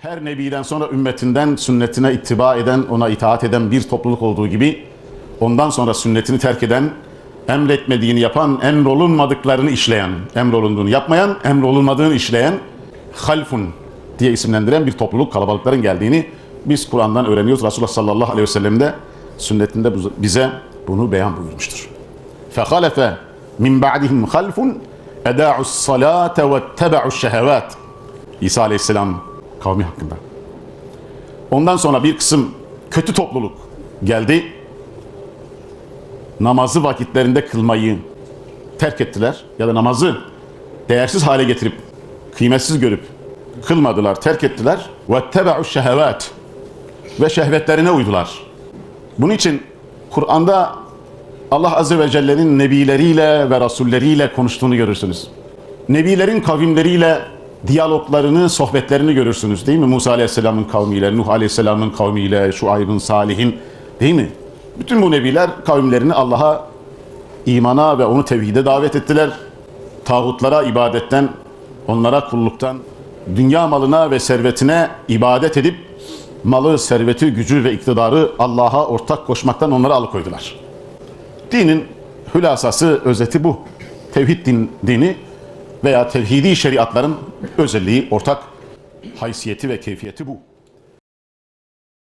her nebiden sonra ümmetinden sünnetine ittiba eden, ona itaat eden bir topluluk olduğu gibi ondan sonra sünnetini terk eden, emretmediğini yapan, emrolunmadıklarını işleyen, emrolunduğunu yapmayan, emrolunmadığını işleyen halfun diye isimlendiren bir topluluk kalabalıkların geldiğini biz Kur'an'dan öğreniyoruz. Resulullah sallallahu aleyhi ve sellem de sünnetinde bu- bize bunu beyan buyurmuştur. فَخَلَفَ مِنْ بَعْدِهِمْ خَلْفٌ اَدَاعُ الصَّلَاةَ وَاتَّبَعُ الشَّهَوَاتِ İsa aleyhisselam kavmi hakkında. Ondan sonra bir kısım kötü topluluk geldi. Namazı vakitlerinde kılmayı terk ettiler ya da namazı değersiz hale getirip kıymetsiz görüp kılmadılar, terk ettiler. Vettebe'u şehevat ve şehvetlerine uydular. Bunun için Kur'an'da Allah Azze ve Celle'nin nebileriyle ve rasulleriyle konuştuğunu görürsünüz. Nebilerin kavimleriyle diyaloglarını, sohbetlerini görürsünüz değil mi? Musa Aleyhisselam'ın kavmiyle, Nuh Aleyhisselam'ın kavmiyle, Şuayb'ın, Salih'in değil mi? Bütün bu nebiler kavimlerini Allah'a imana ve onu tevhide davet ettiler. Tağutlara ibadetten, onlara kulluktan, dünya malına ve servetine ibadet edip malı, serveti, gücü ve iktidarı Allah'a ortak koşmaktan onları alıkoydular. Dinin hülasası, özeti bu. Tevhid din, dini veya tevhidi şeriatların özelliği, ortak haysiyeti ve keyfiyeti bu.